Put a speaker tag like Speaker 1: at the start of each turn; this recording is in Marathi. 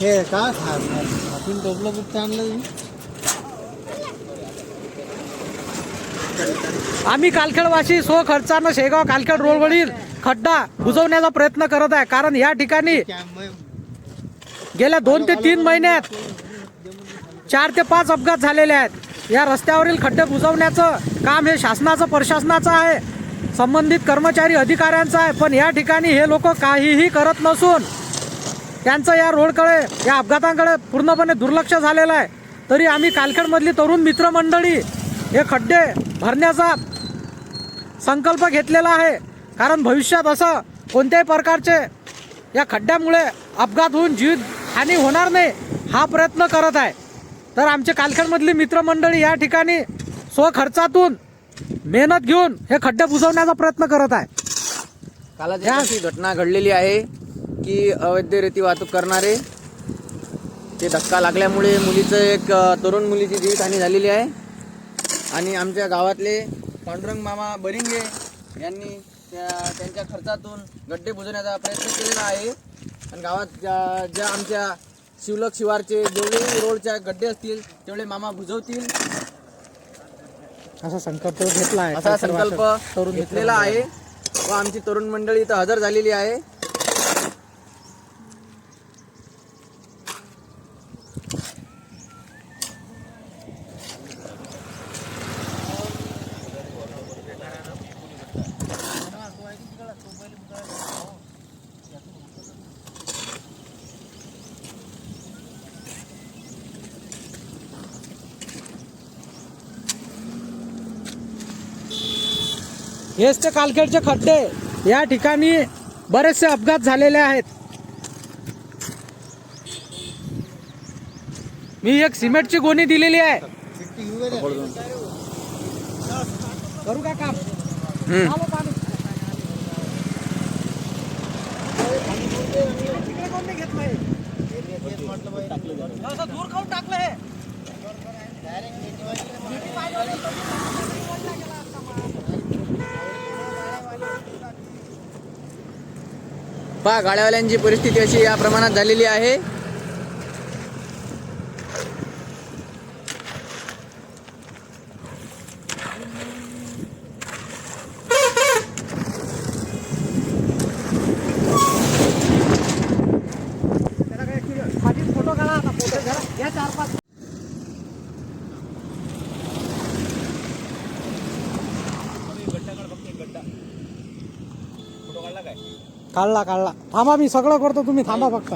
Speaker 1: हे का आपण डोबलं कुठं आणलं
Speaker 2: आम्ही कालखेडवासी सो खर्चानं शेगाव कालखेड रोडवरील खड्डा बुजवण्याचा प्रयत्न करत आहे. कारण या ठिकाणी गेल्या दोन ते तीन महिन्यात चार ते पाच अपघात झालेले आहेत. या रस्त्यावरील खड्डे बुजवण्याचं काम हे शासनाचं प्रशासनाचं आहे. संबंधित कर्मचारी अधिकाऱ्यांचं आहे. पण या ठिकाणी हे लोक काहीही करत नसून त्यांचं या रोडकडे या अपघातांकडे पूर्णपणे दुर्लक्ष झालेलं आहे. तरी आम्ही कालखेडमधली तरुण मित्रमंडळी हे खड्डे भरण्याचा संकल्प घेतलेला आहे. कारण भविष्यात असं कोणत्याही प्रकारचे या खड्ड्यामुळे अपघात होऊन जीवित हानी होणार नाही हा प्रयत्न करत आहे. तर आमचे कालखेडमधली मित्रमंडळी या ठिकाणी स्वखर्चातून मेहनत घेऊन हे खड्डे बुजवण्याचा प्रयत्न करत आहे.
Speaker 3: कालच अशी घटना घडलेली आहे. की अवैधरित्या वाहतूक करणारे. ते धक्का लागल्यामुळे मुलीचं एक तरुण मुलीची जीवितहानी झालेली आहे. आणि आमच्या गावातले पांडुरंग मामा बरिंगे यांनी त्या त्यांच्या खर्चातून गड्डे बुजवण्याचा प्रयत्न केलेला आहे. आणि गावात ज्या ज्या आमच्या शिवलक शिवारचे जेवढे रोडच्या गड्डे असतील तेवढे मामा बुजवतील.
Speaker 2: असा संकल्प घेतला आहे.
Speaker 3: असा संकल्प
Speaker 2: तरुण
Speaker 3: घेतलेला आहे. व आमची तरुण मंडळी इथं हजर झालेली आहे.
Speaker 2: हेच ते कालखेडचे खड्डे या ठिकाणी बरेचसे अपघात झालेले आहेत. मी एक सिमेंटची गोणी दिलेली आहे? करू का काम? दूर काऊन टाकलं हे.
Speaker 3: पहा गाड्यावाल्यांची परिस्थिती अशी या प्रमाणात झालेली आहे.
Speaker 2: फोटो फोटो चार पाच काढला काढला. थांबा मी सगळं करतो तुम्ही थांबा फक्त.